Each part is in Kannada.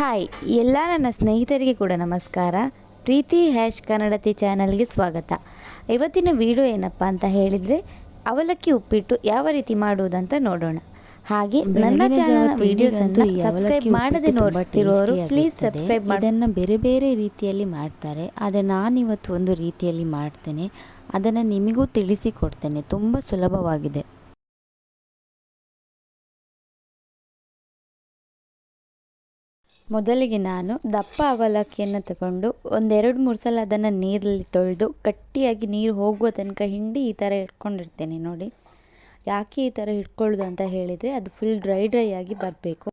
ಹಾಯ್ ಎಲ್ಲ ನನ್ನ ಸ್ನೇಹಿತರಿಗೆ ಕೂಡ ನಮಸ್ಕಾರ. ಪ್ರೀತಿ ಹ್ಯಾಶ್ ಕನ್ನಡತಿ ಚಾನಲ್ಗೆ ಸ್ವಾಗತ. ಇವತ್ತಿನ ವಿಡಿಯೋ ಏನಪ್ಪ ಅಂತ ಹೇಳಿದರೆ ಅವಲಕ್ಕಿ ಉಪ್ಪಿಟ್ಟು ಯಾವ ರೀತಿ ಮಾಡುವುದಂತ ನೋಡೋಣ. ಹಾಗೆ ನನ್ನ ಚಾನಲ್ ವಿಡಿಯೋಸ್ ಅಂತೂ ಸಬ್ಸ್ಕ್ರೈಬ್ ಮಾಡದೆ ನೋಡ್ತಿರೋರು ಪ್ಲೀಸ್ ಸಬ್ಸ್ಕ್ರೈಬ್ ಮಾಡಿ ಅದನ್ನು ಬೇರೆ ಬೇರೆ ರೀತಿಯಲ್ಲಿ ಮಾಡ್ತಾರೆ. ಆದರೆ ನಾನಿವತ್ತು ಒಂದು ರೀತಿಯಲ್ಲಿ ಮಾಡ್ತೇನೆ. ಅದನ್ನು ನಿಮಗೂ ತಿಳಿಸಿಕೊಡ್ತೇನೆ ತುಂಬ ಸುಲಭವಾಗಿದೆ. ಮೊದಲಿಗೆ ನಾನು ದಪ್ಪ ಅವಲಕ್ಕಿಯನ್ನು ತಗೊಂಡು ಒಂದೆರಡು ಮೂರು ಸಲ ಅದನ್ನು ನೀರಲ್ಲಿ ತೊಳೆದು ಗಟ್ಟಿಯಾಗಿ ನೀರು ಹೋಗುವ ತನಕ ಹಿಂಡಿ ಈ ಥರ ಇಟ್ಕೊಂಡಿರ್ತೇನೆ ನೋಡಿ. ಯಾಕೆ ಈ ಥರ ಇಟ್ಕೊಳ್ಳೋದು ಅಂತ ಹೇಳಿದರೆ ಅದು ಫುಲ್ ಡ್ರೈ ಡ್ರೈ ಆಗಿ ಬರಬೇಕು.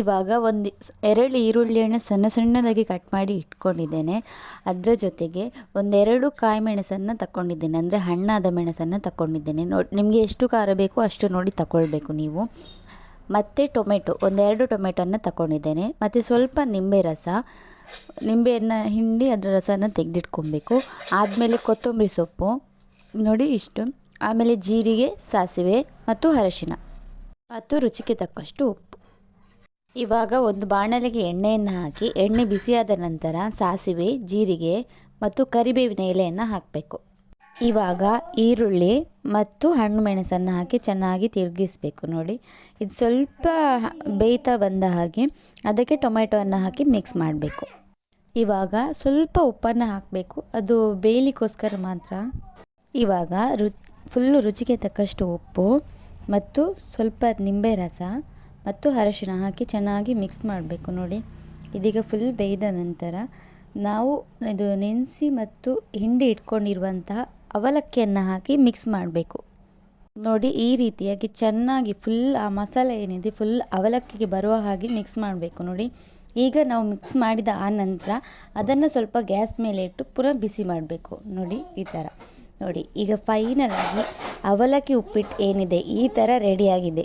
ಇವಾಗ ಒಂದು ಎರಡು ಈರುಳ್ಳಿಯನ್ನು ಸಣ್ಣ ಸಣ್ಣದಾಗಿ ಕಟ್ ಮಾಡಿ ಇಟ್ಕೊಂಡಿದ್ದೇನೆ. ಅದರ ಜೊತೆಗೆ ಒಂದೆರಡು ಕಾಯಿ ಮೆಣಸನ್ನು ತಗೊಂಡಿದ್ದೇನೆ ಅಂದರೆ ಹಣ್ಣಾದ ಮೆಣಸನ್ನು ತಗೊಂಡಿದ್ದೇನೆ ನೋಡಿ, ನಿಮಗೆ ಎಷ್ಟು ಖಾರ ಬೇಕೋ ಅಷ್ಟು ನೋಡಿ ತಗೊಳ್ಬೇಕು ನೀವು. ಮತ್ತು ಟೊಮೆಟೊ, ಒಂದೆರಡು ಟೊಮೆಟೊನ ತಗೊಂಡಿದ್ದೇನೆ ಮತ್ತು ಸ್ವಲ್ಪ ನಿಂಬೆ ರಸ, ನಿಂಬೆಯನ್ನು ಹಿಂಡಿ ಅದರ ರಸನ ತೆಗೆದಿಟ್ಕೊಬೇಕು. ಆದಮೇಲೆ ಕೊತ್ತಂಬರಿ ಸೊಪ್ಪು, ನೋಡಿ ಇಷ್ಟು. ಆಮೇಲೆ ಜೀರಿಗೆ, ಸಾಸಿವೆ ಮತ್ತು ಅರಶಿನ ಮತ್ತು ರುಚಿಗೆ ತಕ್ಕಷ್ಟು ಉಪ್ಪು. ಇವಾಗ ಒಂದು ಬಾಣಲೆಗೆ ಎಣ್ಣೆಯನ್ನು ಹಾಕಿ, ಎಣ್ಣೆ ಬಿಸಿಯಾದ ನಂತರ ಸಾಸಿವೆ, ಜೀರಿಗೆ ಮತ್ತು ಕರಿಬೇವಿನ ಎಲೆಯನ್ನು ಹಾಕಬೇಕು. ಇವಾಗ ಈರುಳ್ಳಿ ಮತ್ತು ಹಣ್ಣು ಮೆಣಸನ್ನು ಹಾಕಿ ಚೆನ್ನಾಗಿ ತಿರುಗಿಸ್ಬೇಕು ನೋಡಿ. ಇದು ಸ್ವಲ್ಪ ಬೇಯ್ತಾ ಬಂದ ಹಾಗೆ ಅದಕ್ಕೆ ಟೊಮೆಟೊವನ್ನು ಹಾಕಿ ಮಿಕ್ಸ್ ಮಾಡಬೇಕು. ಇವಾಗ ಸ್ವಲ್ಪ ಉಪ್ಪನ್ನು ಹಾಕಬೇಕು. ಅದು ಬೇಯಲಿಕ್ಕೋಸ್ಕರ ಮಾತ್ರ. ಇವಾಗ ರು ಫುಲ್ಲು ರುಚಿಗೆ ತಕ್ಕಷ್ಟು ಉಪ್ಪು ಮತ್ತು ಸ್ವಲ್ಪ ನಿಂಬೆ ರಸ ಮತ್ತು ಅರಶಿನ ಹಾಕಿ ಚೆನ್ನಾಗಿ ಮಿಕ್ಸ್ ಮಾಡಬೇಕು ನೋಡಿ. ಇದೀಗ ಫುಲ್ ಬೇಯ್ದ ನಂತರ ನಾವು ಇದು ನೆನೆಸಿ ಮತ್ತು ಹಿಂಡಿ ಇಟ್ಕೊಂಡಿರುವಂತಹ ಅವಲಕ್ಕಿಯನ್ನು ಹಾಕಿ ಮಿಕ್ಸ್ ಮಾಡಬೇಕು. ನೋಡಿ, ಈ ರೀತಿಯಾಗಿ ಚೆನ್ನಾಗಿ ಫುಲ್ ಆ ಮಸಾಲೆ ಏನಿದೆ ಫುಲ್ ಅವಲಕ್ಕಿಗೆ ಬರುವ ಹಾಗೆ ಮಿಕ್ಸ್ ಮಾಡಬೇಕು. ನೋಡಿ, ಈಗ ನಾವು ಮಿಕ್ಸ್ ಮಾಡಿದ ಆ ನಂತರ ಅದನ್ನು ಸ್ವಲ್ಪ ಗ್ಯಾಸ್ ಮೇಲೆ ಇಟ್ಟು ಪುನಃ ಬಿಸಿ ಮಾಡಬೇಕು. ನೋಡಿ, ಈ ಥರ ನೋಡಿ, ಈಗ ಫೈನಲ್ ಆಗಿ ಅವಲಕ್ಕಿ ಉಪ್ಪಿಟ್ಟು ಏನಿದೆ, ಈ ಥರ ರೆಡಿಯಾಗಿದೆ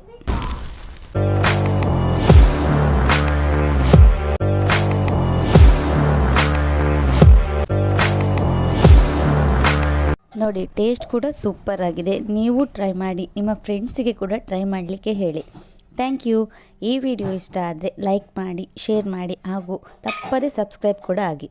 ನೋಡಿ ಟೇಸ್ಟ್ ಕೂಡ ಸೂಪರ್ ಆಗಿದೆ. ನೀವು ಟ್ರೈ ಮಾಡಿ, ನಿಮ್ಮ ಫ್ರೆಂಡ್ಸಿಗೆ ಕೂಡ ಟ್ರೈ ಮಾಡಲಿಕ್ಕೆ ಹೇಳಿ. ಥ್ಯಾಂಕ್ ಯು ಈ ವಿಡಿಯೋ ಇಷ್ಟ ಆದರೆ ಲೈಕ್ ಮಾಡಿ ಶೇರ್ ಮಾಡಿ, ಹಾಗೂ ತಪ್ಪದೇ ಸಬ್ಸ್ಕ್ರೈಬ್ ಕೂಡ ಆಗಿ.